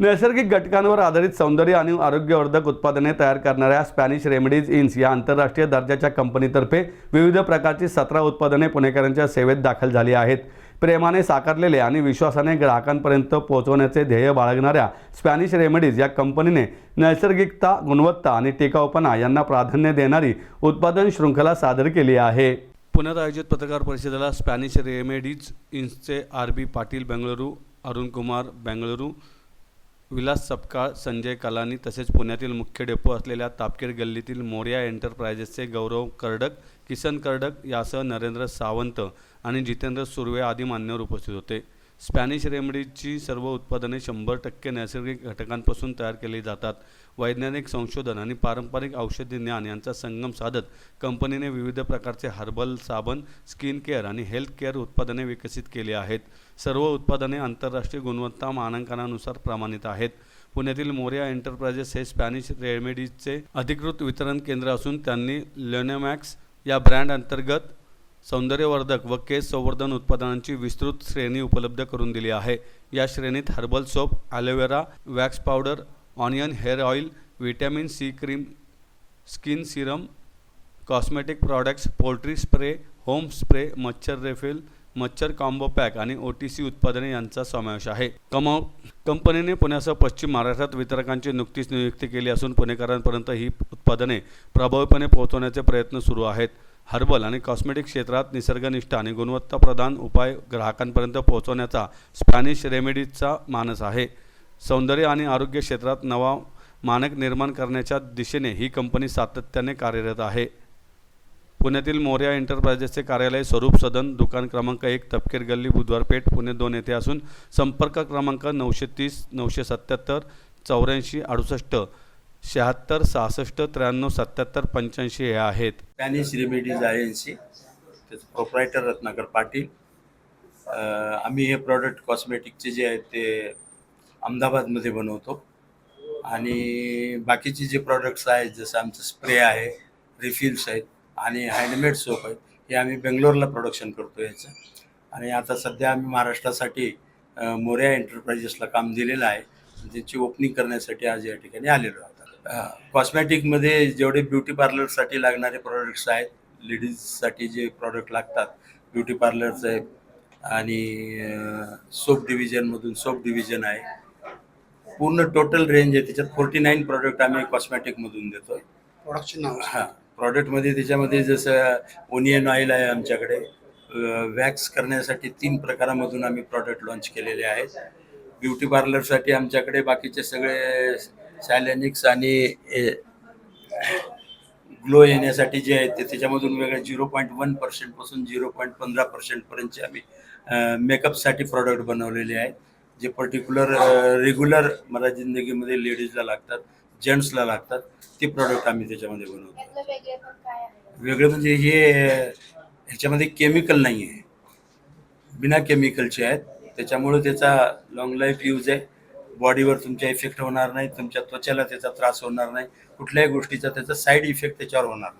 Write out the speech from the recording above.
नैसर्गिक घटकांवर आधारित सौंदर्य आणि आरोग्यवर्धक उत्पादने तयार करणाऱ्या स्पॅनिश रेमेडीज इन्स या आंतरराष्ट्रीय दर्जाच्या कंपनीतर्फे विविध प्रकारची सतरा उत्पादने पुणेकरांच्या सेवेत दाखल झाली आहेत. प्रेमाने साकारलेले आणि विश्वासाने ग्राहकांपर्यंत पोहोचवण्याचे ध्येय बाळगणाऱ्या स्पॅनिश रेमेडीज या कंपनीने नैसर्गिकता गुणवत्ता आणि टिकाऊपणा यांना प्राधान्य देणारी उत्पादन शृंखला सादर केली आहे. पुण्यात आयोजित पत्रकार परिषदेला स्पॅनिश रेमेडीज इन्सचे आर बी पाटील बेंगळुरू अरुण कुमार बेंगळुरू विलास सपकाळ संजय कलानी तसेच पुण्यातील मुख्य डेपो असलेल्या तापकीर गल्लीतील मोर्या एंटरप्राइजेसचे गौरव कर्डक किसन कर्डक यासह नरेंद्र सावंत आणि जितेंद्र सुर्वे आदी मान्यवर उपस्थित होते. स्पॅनिश रेमडीची सर्व उत्पादने शंभर टक्के नैसर्गिक घटकांपासून तयार केली जातात. वैज्ञानिक संशोधन आणि पारंपरिक औषधी ज्ञान यांचा संगम साधत कंपनीने विविध प्रकारचे हर्बल साबण स्किन केअर आणि हेल्थ केअर उत्पादने विकसित केली आहेत. सर्व उत्पादने आंतरराष्ट्रीय गुणवत्ता मानांकनानुसार प्रमाणित आहेत. पुण्यातील मोरिया एंटरप्राइजेस हे स्पॅनिश रेमेडीजचे अधिकृत वितरण केंद्र असून त्यांनी लेनोमॅक्स या ब्रँड अंतर्गत सौंदर्यवर्धक व केस संवर्धन उत्पादनांची विस्तृत श्रेणी उपलब्ध करून दिली आहे. या श्रेणीत herbal soap aloe vera wax powder onion hair oil vitamin C cream skin serum cosmetic products poultry spray home spray मच्छर रेफिल मच्छर कॉम्बो पॅक आणि ओ टी सी उत्पादने यांचा समावेश आहे. कमाव कंपनीने पुण्यासह पश्चिम महाराष्ट्रात वितरकांची नुकतीच नियुक्ती केली असून पुणेकरांपर्यंत ही उत्पादने प्रभावीपणे पोहोचवण्याचे प्रयत्न सुरू आहेत. हर्बल आणि कॉस्मेटिक क्षेत्रात निसर्गनिष्ठ आणि गुणवत्ता प्रदान उपाय ग्राहकांपर्यंत पोहोचवण्याचा स्पॅनिश रेमेडीजचा मानस आहे. सौंदर्य आणि आरोग्य क्षेत्रात नवा मानक निर्माण करण्याच्या दिशेने ही कंपनी सातत्याने कार्यरत आहे. पुण्यातील मोर्या एंटरप्राइजेसचे कार्यालय स्वरूप सदन दुकान क्रमांक एक तपकेर गल्ली बुधवार पेठ पुणे दोन येथे असून संपर्क क्रमांक नऊशे तीस नऊशे सत्याहत्तर चौऱ्याऐंशी अडुसष्ट. शहात्तर सहासष्ट त्र्याण्णव सत्याहत्तर पंच्याऐंशी हे आहेत. Spanish remedies agency N C त्याचं प्रोप्रायटर रत्नाकर पाटील. आम्ही हे प्रॉडक्ट कॉस्मेटिकचे जे आहेत ते अहमदाबादमध्ये बनवतो. आणि बाकीचे जे प्रॉडक्ट्स आहेत जसं आमचं स्प्रे आहे रिफिल्स आहेत आणि हँडमेड सोप आहेत हे आम्ही बेंगलोरला प्रोडक्शन करतो याचं. आणि आता सध्या आम्ही महाराष्ट्रासाठी मोर्या एंटरप्राइजेसला काम दिलेलं आहे. त्याची ओपनिंग करण्यासाठी आज या ठिकाणी आलेलो आहे कॉस्मॅटिकमध्ये जेवढे ब्युटी पार्लरसाठी लागणारे प्रॉडक्ट्स आहेत लेडीजसाठी जे प्रॉडक्ट लागतात ब्युटी पार्लरचं आहे आणि सोप डिव्हिजनमधून सोप डिव्हिजन आहे. पूर्ण टोटल रेंज आहे त्याच्यात फोर्टी नाईन प्रॉडक्ट आम्ही कॉस्मॅटिकमधून देतो आहे प्रोडक्टचे नाव. हां प्रॉडक्टमध्ये त्याच्यामध्ये जसं ओनियन ऑइल आहे आमच्याकडे वॅक्स करण्यासाठी तीन प्रकारामधून आम्ही प्रॉडक्ट लॉन्च केलेले आहेत. ब्युटी पार्लरसाठी आमच्याकडे बाकीचे सगळे सॅलेनिक्स आणि ग्लो येण्यासाठी जे आहेत ते त्याच्यामधून वेगळे झिरो पॉईंट वन पर्सेंटपासून झिरो पॉईंट पंधरा पर्सेंटपर्यंतचे आम्ही मेकअपसाठी प्रॉडक्ट बनवलेले आहेत. जे पर्टिक्युलर रेग्युलर मला जिंदगीमध्ये लेडीजला लागतात जेंट्सला लागतात ते प्रॉडक्ट आम्ही त्याच्यामध्ये बनवतो. आहे? वेगळं म्हणजे हे ह्याच्यामध्ये केमिकल नाही आहे बिना केमिकलचे आहेत. त्याच्यामुळे त्याचा लॉंग लाईफ यूज आहे. बॉडीवर तुमच्या इफेक्ट होणार नाही तुमच्या त्वचेला त्याचा त्रास होणार नाही कुठल्याही गोष्टीचा त्याचा साईड इफेक्ट त्याच्यावर होणार नाही.